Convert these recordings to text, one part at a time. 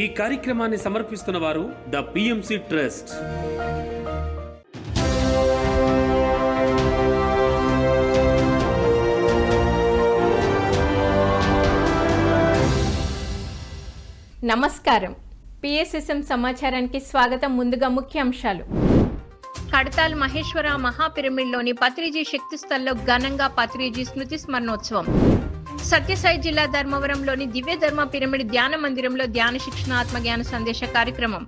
ఈ కార్యక్రమాన్ని సమర్పిస్తున్న వారు ద పిఎంసి ట్రస్ట్. నమస్కారం. పిఎస్ఎస్ఎం సమాచారానికి స్వాగతం ముందుగా ముఖ్యాంశాలు కడతాల్ మహేశ్వర మహాపిరమిడ్లోని పత్రిజీ శక్తి స్థల్లో ఘనంగా పత్రిజీ స్మృతి స్మరణోత్సవం. సత్యసాయి జిల్లా ధర్మవరంలోని దివ్య ధర్మ పిరమిడ్ ధ్యాన మందిరంలో ధ్యాన శిక్షణ ఆత్మజ్ఞాన సందేశ కార్యక్రమం.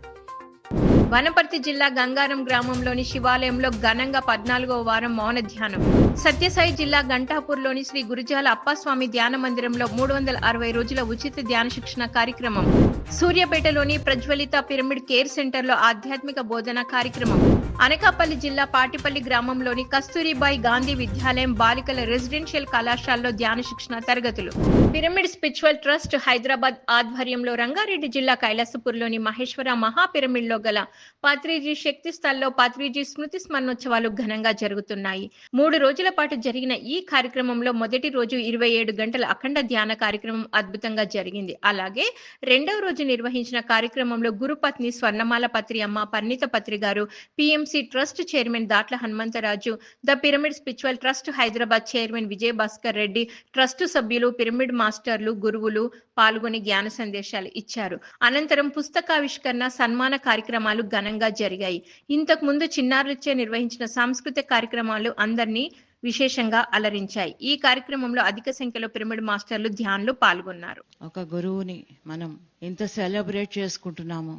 వనపర్తి జిల్లా గంగారం గ్రామంలోని శివాలయంలో ఘనంగా పద్నాలుగో వారం మౌన ధ్యానం. సత్యసాయి జిల్లా గంటాపూర్లోని శ్రీ గురుజాల అప్పస్వామి ధ్యాన మందిరంలో మూడు వందల అరవై రోజుల ఉచిత ధ్యాన శిక్షణ కార్యక్రమం. సూర్యాపేటలోని ప్రజ్వలిత పిరమిడ్ కేర్ సెంటర్లో ఆధ్యాత్మిక బోధన కార్యక్రమం. అనకాపల్లి జిల్లా పాటిపల్లి గ్రామంలోని కస్తూరిబాయి గాంధీ విద్యాలయం బాలికల రెసిడెన్షియల్ కళాశాలలో ధ్యాన శిక్షణ తరగతులు. పిరమిడ్ స్పిరిచువల్ ట్రస్ట్ హైదరాబాద్ ఆధ్వర్యంలో రంగారెడ్డి జిల్లా కైలాసపూర్లోని మహేశ్వర మహాపిరమిడ్లో గల పాత్రిజీ శక్తి స్థల్లో పాత్రిజీ స్మృతి స్మరణోత్సవాలు ఘనంగా జరుగుతున్నాయి. మూడు రోజుల పాటు జరిగిన ఈ కార్యక్రమంలో మొదటి రోజు ఇరవై ఏడు గంటల అఖండ ధ్యాన కార్యక్రమం అద్భుతంగా జరిగింది. అలాగే రెండవ రోజు నిర్వహించిన కార్యక్రమంలో గురుపత్ని స్వర్ణమాల పత్రి అమ్మ పరిణిత పత్రి గారు PM PMC trust chairman Datla Hanumantharaju the pyramid spiritual trust Hyderabad chairman Vijay Bhaskar Reddy trust సభ్యులు పిరమిడ్ మాస్టర్లు గురువులు పాల్గొని జ్ఞాన సందేశాలు ఇచ్చారు. అనంతరం పుస్తకావిష్కరణ సన్మాన కార్యక్రమాలు ఘనంగా జరిగాయి. ఇంతకు ముందు చిన్నారులచే నిర్వహించిన సాంస్కృతిక కార్యక్రమాలు అందరినీ విశేషంగా అలరించాయి. ఈ కార్యక్రమంలో అధిక సంఖ్యలో పిరమిడ్ మాస్టర్లు ధ్యాన్లు పాల్గొన్నారు. ఒక గురువుని మనం ఇంత సెలబ్రేట్ చేసుకుంటున్నాము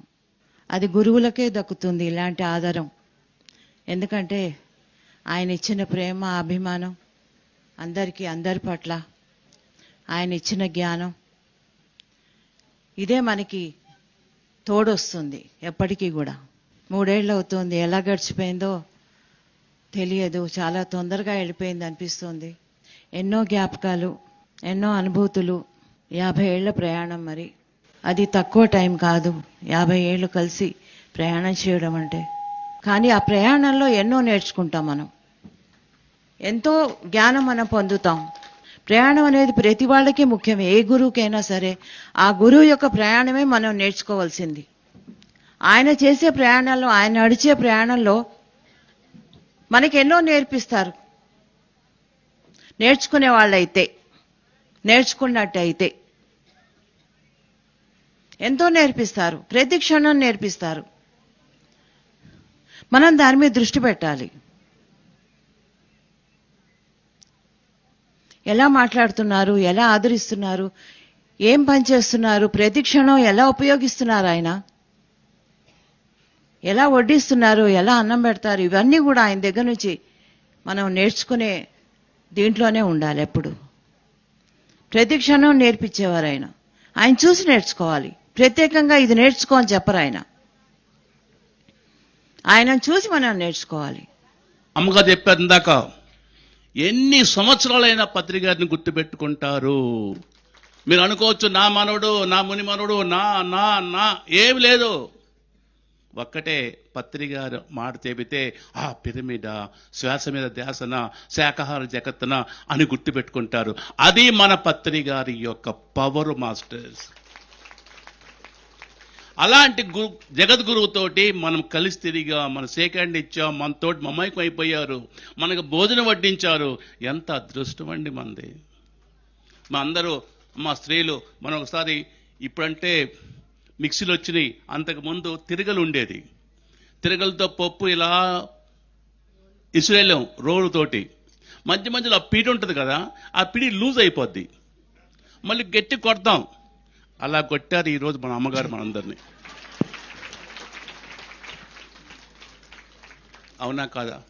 అది గురువులకే దక్కుతుంది ఇలాంటి ఆధారం. ఎందుకంటే ఆయన ఇచ్చిన ప్రేమ అభిమానం అందరికీ అందరి పట్ల. ఆయన ఇచ్చిన జ్ఞానం. ఇదే మనకి తోడొస్తుంది ఎప్పటికీ కూడా. మూడేళ్ళు అవుతుంది. ఎలా గడిచిపోయిందో తెలియదు. చాలా తొందరగా వెళ్ళిపోయింది అనిపిస్తుంది. ఎన్నో జ్ఞాపకాలు ఎన్నో అనుభూతులు. యాభై ఏళ్ళ ప్రయాణం మరి. అది తక్కువ టైం కాదు. యాభై ఏళ్ళు కలిసి ప్రయాణం చేయడం అంటే కానీ ఆ ప్రయాణంలో ఎన్నో నేర్చుకుంటాం మనం. ఎంతో జ్ఞానం మనం పొందుతాం. ప్రయాణం అనేది ప్రతి వాళ్ళకి ముఖ్యం ఏ గురువుకైనా సరే ఆ గురువు యొక్క ప్రయాణమే మనం నేర్చుకోవాల్సింది. ఆయన చేసే ప్రయాణంలో ఆయన నడిచే ప్రయాణంలో మనకి ఎన్నో నేర్పిస్తారు. నేర్చుకునే వాళ్ళైతే నేర్చుకున్నట్టయితే ఎంతో నేర్పిస్తారు. ప్రతి క్షణం నేర్పిస్తారు. మనం దాని మీద దృష్టి పెట్టాలి. ఎలా మాట్లాడుతున్నారు ఎలా ఆదరిస్తున్నారు ఏం పని చేస్తున్నారు ప్రతి క్షణం ఎలా ఉపయోగిస్తున్నారు ఆయన? ఎలా వడ్డిస్తున్నారు ఎలా అన్నం పెడతారు ఇవన్నీ కూడా ఆయన దగ్గర నుంచి మనం నేర్చుకునే దీంట్లోనే ఉండాలి ఎప్పుడు. ప్రతి క్షణం నేర్పించేవారు ఆయన. ఆయన చూసి నేర్చుకోవాలి. ప్రత్యేకంగా ఇది నేర్చుకో అని చెప్పరు ఆయన. ఆయనను చూసి మనం నేర్చుకోవాలి. అమ్మగారు చెప్పారు ఇందాక ఎన్ని సంవత్సరాలైనా పత్రికారిని గుర్తుపెట్టుకుంటారు. మీరు అనుకోవచ్చు నా మనవడు నా ముని మనవడు నా నా నా ఏమి లేదు. ఒక్కటే పత్రికారు మాట చెబితే ఆ పిరమిడ శ్వాస మీద ధ్యాసన శాకాహార జగత్తన అని గుర్తుపెట్టుకుంటారు. అది మన పత్రికారి యొక్క పవర్ మాస్టర్స్ అలాంటి గురు జగద్గురువుతోటి మనం కలిసి తిరిగా మన సేకండ్ ఇచ్చాం మనతోటి మమైకం అయిపోయారు మనకు భోజనం వడ్డించారు. ఎంత అదృష్టం అండి మనది మా అందరూ మా స్త్రీలు మనం ఒకసారి ఇప్పుడంటే మిక్సీలు వచ్చినాయి. అంతకుముందు తిరగలు ఉండేది. తిరగలతో పప్పు ఇలా ఇసురేలం రోలుతోటి మధ్య మధ్యలో ఆ పిడి ఉంటుంది కదా ఆ పిడి లూజ్ అయిపోద్ది. మళ్ళీ గట్టి కొడతాం. అలా కొట్టారు ఈరోజు మన అమ్మగారు మనందరినీ. అవునా కాదా?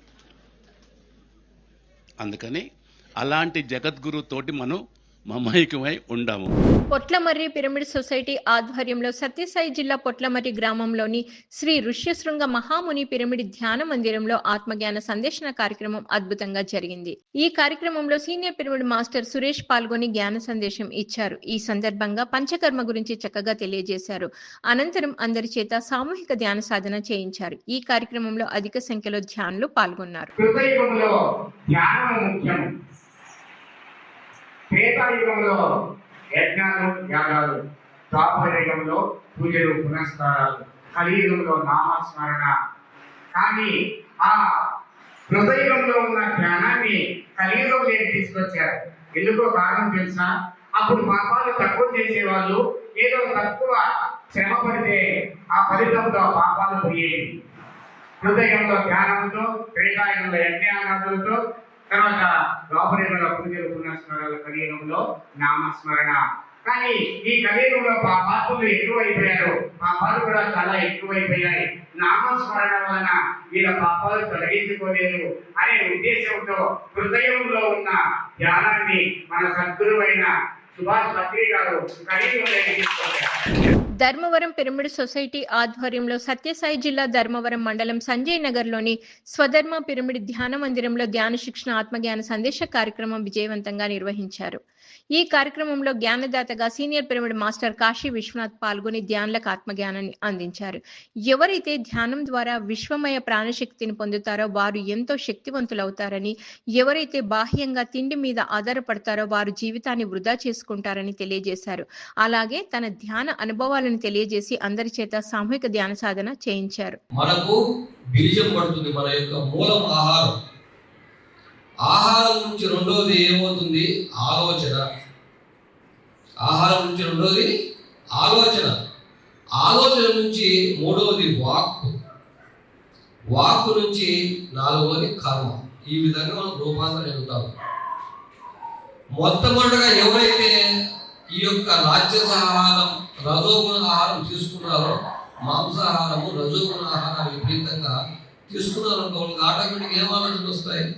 అందుకని అలాంటి జగద్గురు తోటి మనం మమైకమై ఉండాము. పొట్లమర్రి పిరమిడ్ సొసైటీ ఆధ్వర్యంలో సత్యసాయి జిల్లా పొట్లమర్రి గ్రామంలోని శ్రీ ఋష్యశృంగ మహాముని పిరమిడ్ ధ్యాన మందిరంలో ఆత్మజ్ఞాన సందేశన కార్యక్రమం అద్భుతంగా జరిగింది. ఈ కార్యక్రమంలో సీనియర్ పిరమిడ్ మాస్టర్ సురేష్ పాల్గొని జ్ఞాన సందేశం ఇచ్చారు. ఈ సందర్భంగా పంచకర్మ గురించి చక్కగా తెలియజేశారు. అనంతరం అందరి చేత సామూహిక ధ్యాన సాధన చేయించారు. ఈ కార్యక్రమంలో అధిక సంఖ్యలో ధ్యానులు పాల్గొన్నారు. త్రేతాయుగంలో యజ్ఞాలు యాగాలు ద్వాపరయుగంలో పూజలు పునస్కారాలు కలియుగంలో నామస్మరణ. కానీ ఆ హృదయంలో ఉన్న ధ్యానాన్ని కలియుగంలోకి తీసుకొచ్చారు. ఎందుకో కారణం తెలుసా? అప్పుడు పాపాలు తక్కువ చేసేవాళ్ళు ఏదో తక్కువ శ్రమ పడితే ఆ ఫలితంతో పాపాలు పోయేవి. హృదయంలో ధ్యానంతో క్రీడాయంలో యజ్ఞానాదులతో తర్వాత లోపలిలో పూజలు పునస్మరణల కలియుగంలో నామస్మరణ. కానీ ఈ కలియుగంలో పాపాలు ఎక్కువైపోయారు. పాపాలు కూడా చాలా ఎక్కువైపోయాయి. నామస్మరణ వలన వీళ్ళ పాపాలు తొలగించుకోలేరు అనే ఉద్దేశంతో హృదయంలో ఉన్న ధ్యానాన్ని మన సద్గురువైన సుభాష్ గారు ధర్మవరం పిరమిడ్ సొసైటీ ఆధ్వర్యంలో సత్యసాయి జిల్లా ధర్మవరం మండలం సంజయ్ నగర్లోని స్వధర్మ పిరమిడ్ ధ్యాన మందిరంలో ధ్యాన శిక్షణ ఆత్మజ్ఞాన సందేశ కార్యక్రమం విజయవంతంగా నిర్వహించారు. ఈ కార్యక్రమంలో జ్ఞానదాతగా senior pyramid master Kashi Vishwanath పాల్గొని ధ్యానులకు ఆత్మజ్ఞానాన్ని అందించారు. ఎవరైతే ధ్యానం ద్వారా విశ్వమయ ప్రాణశక్తిని పొందుతారో వారు ఎంతో శక్తివంతులవుతారని ఎవరైతే బాహ్యంగా తిండి మీద ఆధారపడతారో వారు జీవితాన్ని వృధా చేసుకుంటారని తెలియజేశారు. అలాగే తన ధ్యాన అనుభవాలను తెలియజేసి అందరి చేత సామూహిక ధ్యాన సాధన చేయించారు. మనకు బీజం పడుతుంది. మన యొక్క మూలం ఆహారం. ఆహారం నుంచి రెండోది ఏమవుతుంది? ఆలోచన. ఆహారం నుంచి రెండోది ఆలోచన. ఆలోచన నుంచి మూడవది వాక్కు. వాక్కు నుంచి నాలుగవది కర్మ. ఈ విధంగా మనం రూపాంతరం చెందుతాం మొట్టమొదటిగా ఎవరైతే ఈ యొక్క రాజ్యస ఆహారం రజోగుణ ఆహారం తీసుకున్నారో మాంసాహారము రజోగుణ ఆహారం విపరీతంగా తీసుకున్నారో వాళ్ళకి ఆటోమేటిక్ ఏం ఆలోచనలు వస్తాయి?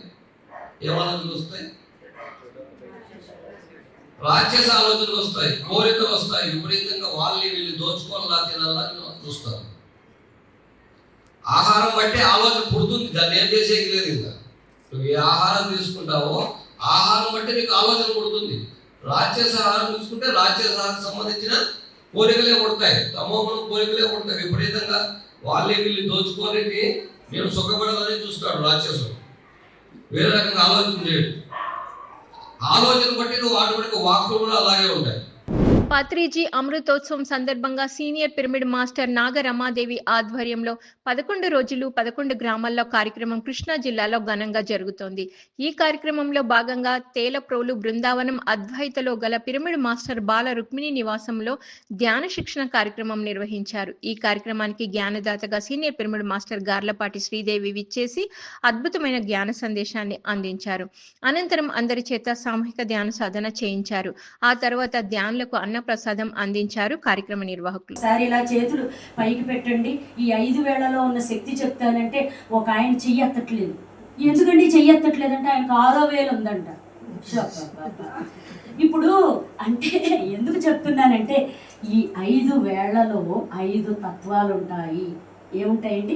ఏం ఆలోచనలు వస్తాయి రాక్షస ఆలోచనలు వస్తాయి కోరికలు వస్తాయి. విపరీతంగా వాళ్ళని వీళ్ళు దోచుకోవాలా తినాలా అని చూస్తారు. ఆహారం బట్టి ఆలోచన పుడుతుంది దాన్ని ఏం చేసేకి లేదు ఇంకా. నువ్వు ఏ ఆహారం తీసుకుంటావో ఆహారం బట్టి నీకు ఆలోచన పుడుతుంది. రాక్షస ఆహారం తీసుకుంటే రాక్షస ఆహారం సంబంధించిన కోరికలే పుడతాయి. తమోగుణం కోరికలే పుడతాయి. విపరీతంగా వాళ్ళే వీళ్ళు దోచుకోలేని నేను సుఖపడాలని చూస్తాడు రాక్షసుడు. వేరే రకంగా ఆలోచన చేయడు ఆలోచన బట్టి నువ్వు ఆటోమేటిక్ వాక్కులు కూడా అలాగే ఉంటాయి. పత్రిజీ అమృతోత్సవం సందర్భంగా senior pyramid master Naga Ramadevi ఆధ్వర్యంలో పదకొండు రోజులు పదకొండు గ్రామాల్లో కార్యక్రమం కృష్ణా జిల్లాలో ఘనంగా జరుగుతోంది. ఈ కార్యక్రమంలో భాగంగా తేలప్రోలు బృందావనం అద్వైతలో గల పిరమిడ్ మాస్టర్ బాల రుక్మిణి నివాసంలో ధ్యాన శిక్షణ కార్యక్రమం నిర్వహించారు. ఈ కార్యక్రమానికి జ్ఞానదాతగా senior pyramid master Garlapati Sridevi విచ్చేసి అద్భుతమైన జ్ఞాన సందేశాన్ని అందించారు. అనంతరం అందరి చేత సామూహిక ధ్యాన సాధన చేయించారు. ఆ తర్వాత ధ్యానులకు ప్రసాదం అందించారు కార్యక్రమ నిర్వాహకులు. ఒకసారి ఇలా చేతులు పైకి పెట్టండి. ఈ ఐదు వేళలో ఉన్న శక్తి చెప్తానంటే ఒక ఆయన చెయ్యెత్తట్లేదు ఎందుకండి చెయ్యత్తట్లేదంటే ఆయనకు ఆరో వేలు ఉందంట. ఇప్పుడు అంటే ఎందుకు చెప్తున్నానంటే ఈ ఐదు వేళలో ఐదు తత్వాలు ఉంటాయి ఏముంటాయండి?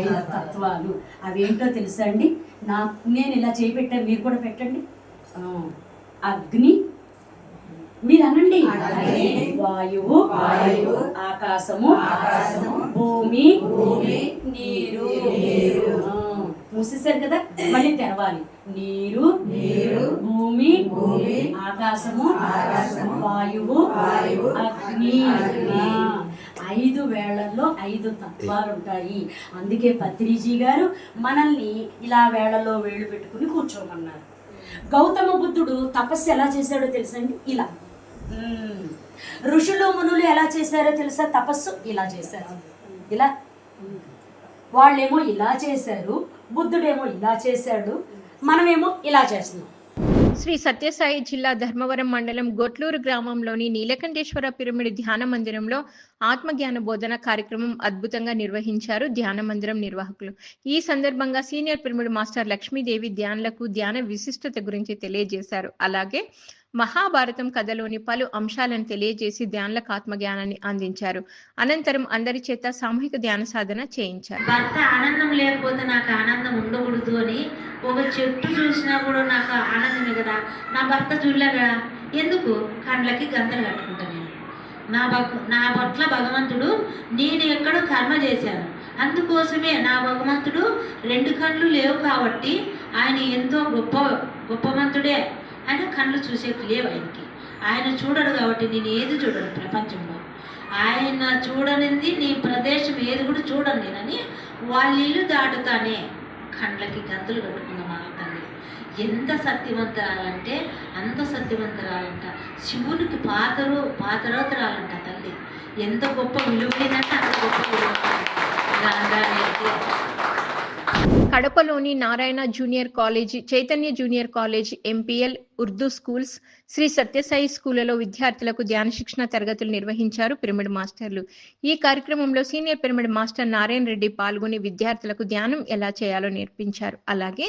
ఐదు తత్వాలు. అవేంటో తెలుసా అండి? నాకు నేను ఇలా చేపెట్టా మీరు కూడా పెట్టండి. అగ్ని మీరు అనండి వాయువు వాయువు ఆకాశము ఆకాశము భూమి భూమి నీరు. నీరు. మూసేశారు కదా? మళ్ళీ తెరవాలి. నీరు నీరు భూమి భూమి ఆకాశము ఆకాశము వాయువు వాయువు అగ్ని. ఐదు వేళల్లో ఐదు తత్వాలు ఉంటాయి. అందుకే పత్రిజీ గారు మనల్ని ఇలా వేళల్లో వేళ్ళు పెట్టుకుని కూర్చోమన్నారు. గౌతమ బుద్ధుడు తపస్సు ఎలా చేశాడో తెలుసండి ఇలా. ఋషులు మునులు ఎలా చేశారో తెలుసా? తపస్సు ఇలా చేశారు. ఇలా? వాళ్ళేమో ఇలా చేశారు బుద్ధుడేమో ఇలా చేశాడు మనమేమో ఇలా చేస్తున్నాం. శ్రీ సత్యసాయి జిల్లా ధర్మవరం మండలం గొట్లూరు గ్రామంలోని నీలకంఠేశ్వర పిరమిడ్ ధ్యాన మందిరంలో ఆత్మజ్ఞాన బోధన కార్యక్రమం అద్భుతంగా నిర్వహించారు ధ్యాన మందిరం నిర్వాహకులు. ఈ సందర్భంగా సీనియర్ పిరమిడ్ మాస్టర్ లక్ష్మీదేవి ధ్యానులకు ధ్యాన విశిష్టత గురించి తెలియజేశారు. అలాగే మహాభారతం కథలోని పలు అంశాలను తెలియజేసి ధ్యానులకు ఆత్మజ్ఞానాన్ని అందించారు. అనంతరం అందరి చేత సామూహిక ధ్యాన సాధన చేయించారు. భర్త ఆనందం లేకపోతే నాకు ఆనందం ఉండకూడదు అని ఒక చెట్టు చూసినా కూడా నాకు ఆనందమే కదా. నా భర్త చూడలే కదా ఎందుకు? కండ్లకి గంతలు కట్టుకుంటాను నేను. నా భక్ నా పట్ల భగవంతుడు నేను ఎక్కడో కర్మ చేశాను. అందుకోసమే నా భగవంతుడు రెండు కళ్ళు లేవు కాబట్టి ఆయన ఎంతో గొప్ప గొప్పవంతుడే. ఆయన కళ్ళు చూసేవి లేవు ఆయనకి ఆయన చూడడు కాబట్టి నేను ఏది చూడను ప్రపంచంలో. ఆయన చూడనింది నీ ప్రదేశం ఏది కూడా చూడను నేనని వాళ్ళ ఇల్లు దాటుతానే కండ్లకి గంతులు కట్టుకున్న మా తల్లి. ఎంత సత్యవంతరాలంటే అంత సత్యవంతరాలంట. శివునికి పాతరు పాతరోతరాలంట తల్లి. ఎంత గొప్ప విలువైనంటే అంత గొప్ప విలువ కడపలోని Narayana junior college Chaitanya junior college MPL Urdu schools Shri Sathya స్కూళ్ళలో విద్యార్థులకు ధ్యాన శిక్షణ తరగతులు నిర్వహించారు పిరమిడ్ మాస్టర్లు. ఈ కార్యక్రమంలో senior pyramid master Narayana Reddy పాల్గొని విద్యార్థులకు ధ్యానం ఎలా చేయాలో నేర్పించారు. అలాగే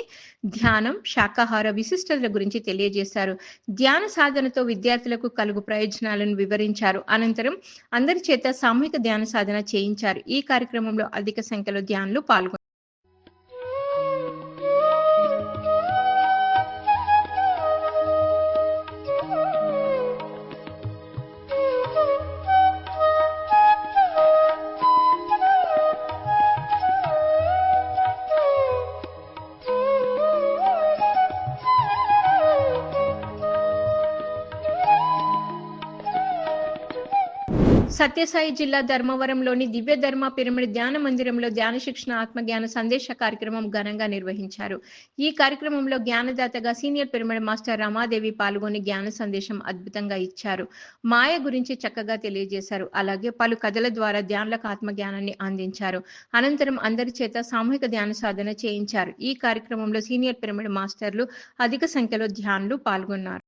ధ్యానం శాకాహార విశిష్టతల గురించి తెలియజేశారు. ధ్యాన సాధనతో విద్యార్థులకు కలుగు ప్రయోజనాలను వివరించారు. అనంతరం అందరి చేత సామూహిక ధ్యాన సాధన చేయించారు. ఈ కార్యక్రమంలో అధిక సంఖ్యలో ధ్యానులు పాల్గొన్నారు సత్యసాయి జిల్లా ధర్మవరంలోని దివ్య ధర్మ పిరమిడ్ ధ్యాన మందిరంలో ధ్యాన శిక్షణ ఆత్మజ్ఞాన సందేశ కార్యక్రమం ఘనంగా నిర్వహించారు. ఈ కార్యక్రమంలో జ్ఞానదాతగా సీనియర్ పిరమిడ్ మాస్టర్ రమాదేవి పాల్గొని జ్ఞాన సందేశం అద్భుతంగా ఇచ్చారు. మాయ గురించి చక్కగా తెలియజేశారు. అలాగే పలు కథల ద్వారా ధ్యానులకు ఆత్మజ్ఞానాన్ని అందించారు. అనంతరం అందరి చేత సామూహిక ధ్యాన సాధన చేయించారు. ఈ కార్యక్రమంలో సీనియర్ పిరమిడ్ మాస్టర్లు అధిక సంఖ్యలో ధ్యానులు పాల్గొన్నారు.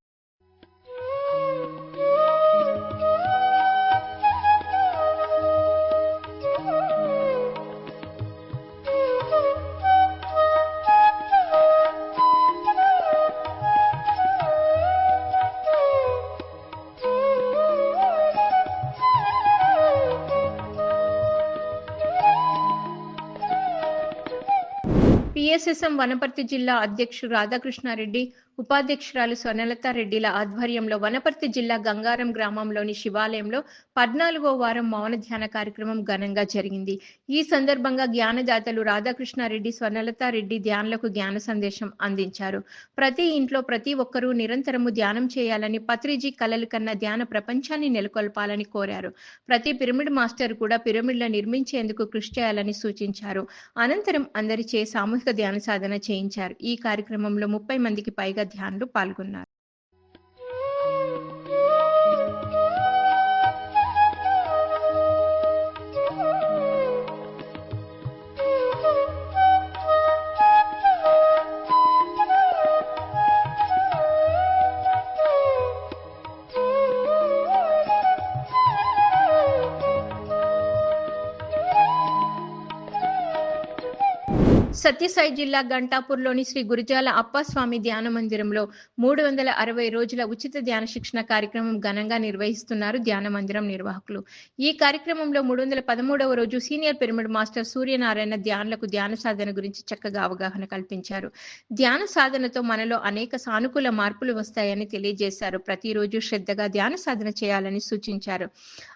పిఎస్ఎస్ఎం వనపర్తి జిల్లా అధ్యక్షుడు రాధాకృష్ణారెడ్డి ఉపాధ్యక్షురాలు స్వర్ణలత రెడ్డిల ఆధ్వర్యంలో వనపర్తి జిల్లా గంగారం గ్రామంలోని శివాలయంలో పద్నాలుగో వారం మౌన ధ్యాన కార్యక్రమం ఘనంగా జరిగింది. ఈ సందర్భంగా జ్ఞానదాతలు రాధాకృష్ణారెడ్డి స్వర్ణలత రెడ్డి ధ్యానులకు జ్ఞాన సందేశం అందించారు. ప్రతి ఇంట్లో ప్రతి ఒక్కరూ నిరంతరము ధ్యానం చేయాలని పత్రిజీ కలలు కన్న ధ్యాన ప్రపంచాన్ని నెలకొల్పాలని కోరారు. ప్రతి పిరమిడ్ మాస్టర్ కూడా పిరమిడ్ల నిర్మించేందుకు కృషి చేయాలని సూచించారు. అనంతరం అందరిచే సామూహిక ధ్యాన సాధన చేయించారు. ఈ కార్యక్రమంలో ముప్పై మందికి పైగా ధ్యానులు పాల్గొన్నారు. సత్యసాయి జిల్లా గంటాపూర్లోని శ్రీ గురుజాల అప్పస్వామి ధ్యాన మందిరంలో మూడు వందల అరవై రోజుల ఉచిత ధ్యాన శిక్షణ కార్యక్రమం ఘనంగా నిర్వహిస్తున్నారు ధ్యాన మందిరం నిర్వాహకులు. ఈ కార్యక్రమంలో మూడు వందల పదమూడవ రోజు సీనియర్ పిరమిడ్ మాస్టర్ సూర్యనారాయణ ధ్యానులకు ధ్యాన సాధన గురించి చక్కగా అవగాహన కల్పించారు. ధ్యాన సాధనతో మనలో అనేక సానుకూల మార్పులు వస్తాయని తెలియజేశారు. ప్రతిరోజు శ్రద్ధగా ధ్యాన సాధన చేయాలని సూచించారు.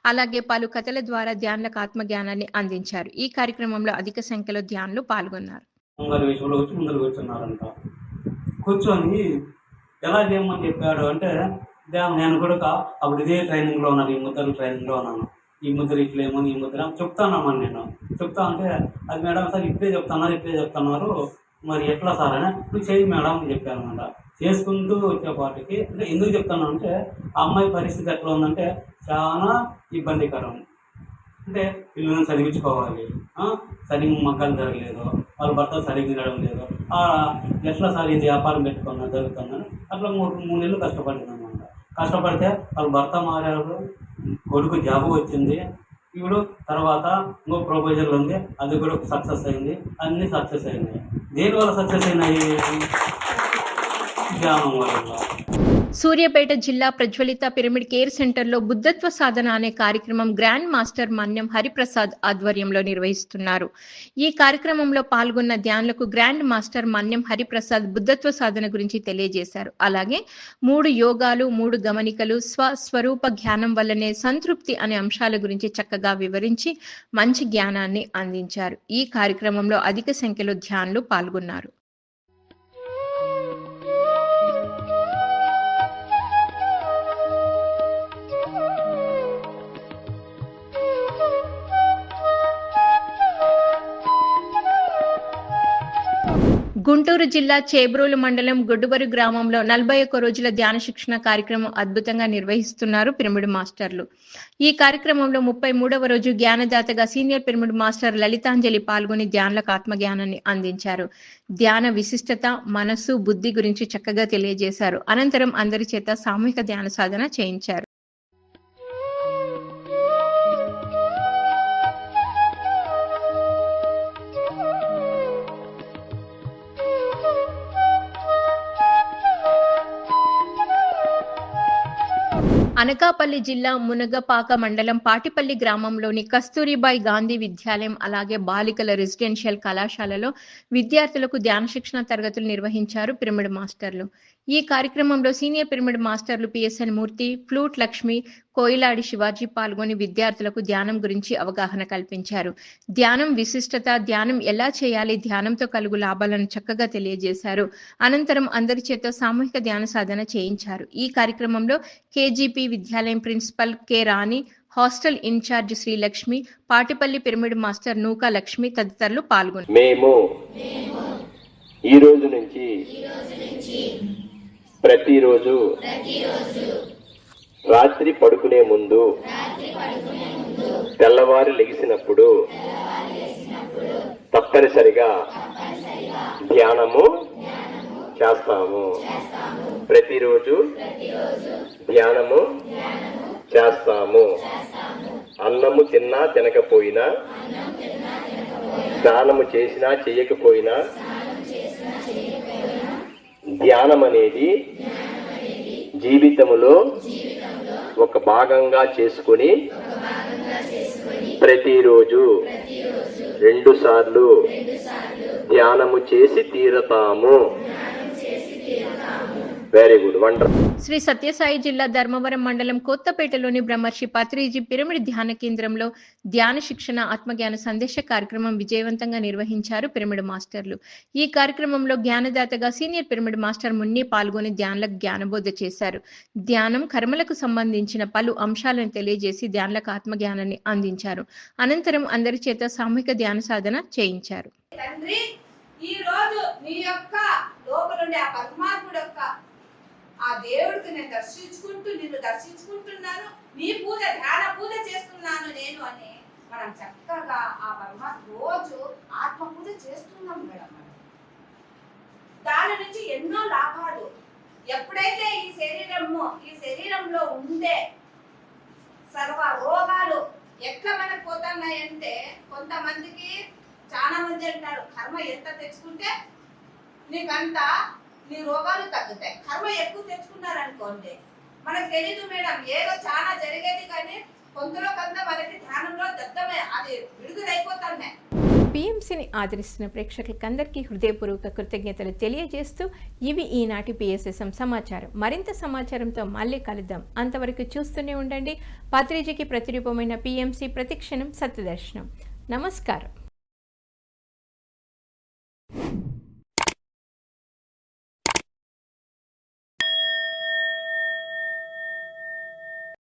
అలాగే పలు కథల ద్వారా ధ్యానులకు ఆత్మజ్ఞానాన్ని అందించారు. ఈ కార్యక్రమంలో అధిక సంఖ్యలో ధ్యానులు పాల్గొన్నారు. ముందర విషయంలో వచ్చి ముందర కూర్చున్నారంట. కూర్చొని ఎలా చేయమని చెప్పాడు అంటే దే- నేను కూడా కా- అప్పుడు ఇదే ట్రైనింగ్లో ఉన్నాను ఈ ముద్ర ట్రైనింగ్లో ఉన్నాను. ఈ ముద్ర ఇట్లేమో ఈ ముద్ర చెప్తానమ్మని నేను. చెప్తా అంటే అది మేడం సార్ ఇప్పుడే చెప్తున్నారు ఇప్పుడే చెప్తున్నారు. మరి ఎట్లా సార్ అని? ఇప్పుడు చేయి మేడం అని చెప్పాను అనమాట చేసుకుంటూ వచ్చేపాటికి అంటే ఎందుకు చెప్తాను అంటే ఆ అమ్మాయి పరిస్థితి ఎట్లా ఉందంటే చాలా ఇబ్బందికరం. అంటే పిల్లలను చదివించుకోవాలి. సరిగ్గా మకాలు జరగలేదు. వాళ్ళ భర్త సరిగ్గా తినడం లేదు. ఆ, ఎట్లా సార్ ఇది వ్యాపారం పెట్టుకున్నా జరుగుతుందని అట్లా మూడు మూడు నెలలు కష్టపడింది అనమాట కష్టపడితే వాళ్ళ భర్త మారారు కొడుకు జాబ్ వచ్చింది. ఇప్పుడు తర్వాత ఇంకో ప్రపోజల్ ఉంది అది కూడా సక్సెస్ అయింది. అన్నీ సక్సెస్ అయినాయి. దేనివల్ల సక్సెస్ అయినాయి? ధ్యానం వల్ల. సూర్యాపేట జిల్లా ప్రజ్వలిత పిరమిడ్ కేర్ సెంటర్లో బుద్ధత్వ సాధన అనే కార్యక్రమం గ్రాండ్ మాస్టర్ మన్యం హరిప్రసాద్ ఆధ్వర్యంలో నిర్వహిస్తున్నారు. ఈ కార్యక్రమంలో పాల్గొన్న ధ్యానులకు గ్రాండ్ మాస్టర్ మన్యం హరిప్రసాద్ బుద్ధత్వ సాధన గురించి తెలియజేశారు. అలాగే మూడు యోగాలు మూడు గమనికలు స్వ స్వరూప జ్ఞానం వల్లనే సంతృప్తి అనే అంశాల గురించి చక్కగా వివరించి మంచి జ్ఞానాన్ని అందించారు. ఈ కార్యక్రమంలో అధిక సంఖ్యలో ధ్యానులు పాల్గొన్నారు. గుంటూరు జిల్లా చేబ్రోలు మండలం గొడ్డుబరు గ్రామంలో నలభై ఒక్క రోజుల ధ్యాన శిక్షణ కార్యక్రమం అద్భుతంగా నిర్వహిస్తున్నారు పిరమిడ్ మాస్టర్లు. ఈ కార్యక్రమంలో ముప్పై మూడవ రోజు జ్ఞానదాతగా సీనియర్ పిరమిడ్ మాస్టర్ లలితాంజలి పాల్గొని ధ్యానులకు ఆత్మజ్ఞానాన్ని అందించారు. ధ్యాన విశిష్టత మనస్సు బుద్ధి గురించి చక్కగా తెలియజేశారు. అనంతరం అందరి చేత సామూహిక ధ్యాన సాధన చేయించారు. అనకాపల్లి జిల్లా మునగపాక మండలం పాటిపల్లి గ్రామంలోని కస్తూరిబాయి గాంధీ విద్యాలయం అలాగే బాలికల రెసిడెన్షియల్ కళాశాలలో విద్యార్థులకు ధ్యాన శిక్షణ తరగతులు నిర్వహించారు పిరమిడ్ మాస్టర్లు. ఈ కార్యక్రమంలో సీనియర్ పిరమిడ్ మాస్టర్లు పిఎస్ఎన్ మూర్తి ఫ్లూట్ లక్ష్మి కోయిలాడి శివాజీ పాల్గొని విద్యార్థులకు ధ్యానం గురించి అవగాహన కల్పించారు. ధ్యానం విశిష్టత ధ్యానం ఎలా చేయాలి ధ్యానంతో కలుగు లాభాలను చక్కగా తెలియజేశారు. అనంతరం అందరి చేత సామూహిక ధ్యాన సాధన చేయించారు. ఈ కార్యక్రమంలో కేజీపీ విద్యాలయం principal K Rani hostel incharge Srilakshmi Patipalli pyramid master Nooka Lakshmi తదితరులు పాల్గొన్నారు. మేము ఈ రోజు నుంచి ప్రతిరోజు రాత్రి పడుకునే ముందు తెల్లవారు లెగిసినప్పుడు తప్పనిసరిగా ధ్యానము చేస్తాము. ప్రతిరోజు ధ్యానము చేస్తాము. అన్నము తిన్నా తినకపోయినా స్నానము చేసినా చేయకపోయినా ధ్యానం అనేది జీవితంలో ఒక భాగంగా చేసుకుని ప్రతిరోజు రెండు సార్లు ధ్యానము చేసి తీరతాము. Very good wonder Shri Sathya Sai Dharmavaram మండలం కొత్తపేటలోని బ్రహ్మర్షి పత్రిజీ పిరమిడ్ ధ్యాన కేంద్రంలో ధ్యాన శిక్షణ ఆత్మజ్ఞాన సందేశ కార్యక్రమం విజయవంతంగా నిర్వహించారు పిరమిడ్ మాస్టర్లు. ఈ కార్యక్రమంలో జ్ఞానదాతగా సీనియర్ పిరమిడ్ మాస్టర్ మున్ని పాల్గొని ధ్యానులకు జ్ఞానబోధ చేశారు. ధ్యానం కర్మలకు సంబంధించిన పలు అంశాలను తెలియజేసి ధ్యానులకు ఆత్మజ్ఞానాన్ని అందించారు. అనంతరం అందరి చేత సామూహిక ధ్యాన సాధన చేయించారు. తండ్రి ఈ రోజు నీ యొక్క లోపలుండే ఆ పరమాత్ముడు యొక్క ఆ దేవుడికి నేను దర్శించుకుంటూ నిన్ను దర్శించుకుంటున్నాను నీ పూజ ధ్యాన పూజ చేస్తున్నాను నేను అని మనం చక్కగా ఆ పరమాత్మ రోజు ఆత్మ పూజ చేస్తున్నాం మేడం మనం. దాని నుంచి ఎన్నో లాభాలు. ఎప్పుడైతే ఈ శరీరము ఈ శరీరంలో ఉండే సర్వ రోగాలు ఎట్లా మనకు పోతున్నాయంటే కొంతమందికి చాలా మంది అంటారు కర్మ ఎంత తెచ్చుకుంటే నీకంతా నీ రోగ తగ్గుతాయి కర్మ ఎక్కువ తెచ్చుకున్నారు అనుకోండి మనకు తెలీదు మేడం ఏదో చాలా జరిగేది కానీ కొంతలో కొంత మనకి ధ్యానంలో దత్తమే అది విడుదలైపోతున్నాయి పిఎంసిని ఆదరిస్తున్న ప్రేక్షకులకందరికీ హృదయపూర్వక కృతజ్ఞతలు తెలియజేస్తూ ఇవి ఈనాటి పిఎస్ఎస్ఎం సమాచారం. మరింత సమాచారంతో మళ్ళీ కలుద్దాం. అంతవరకు చూస్తూనే ఉండండి. పత్రిజీకి ప్రతిరూపమైన పిఎంసి ప్రతిక్షణం సత్యదర్శనం. నమస్కారం.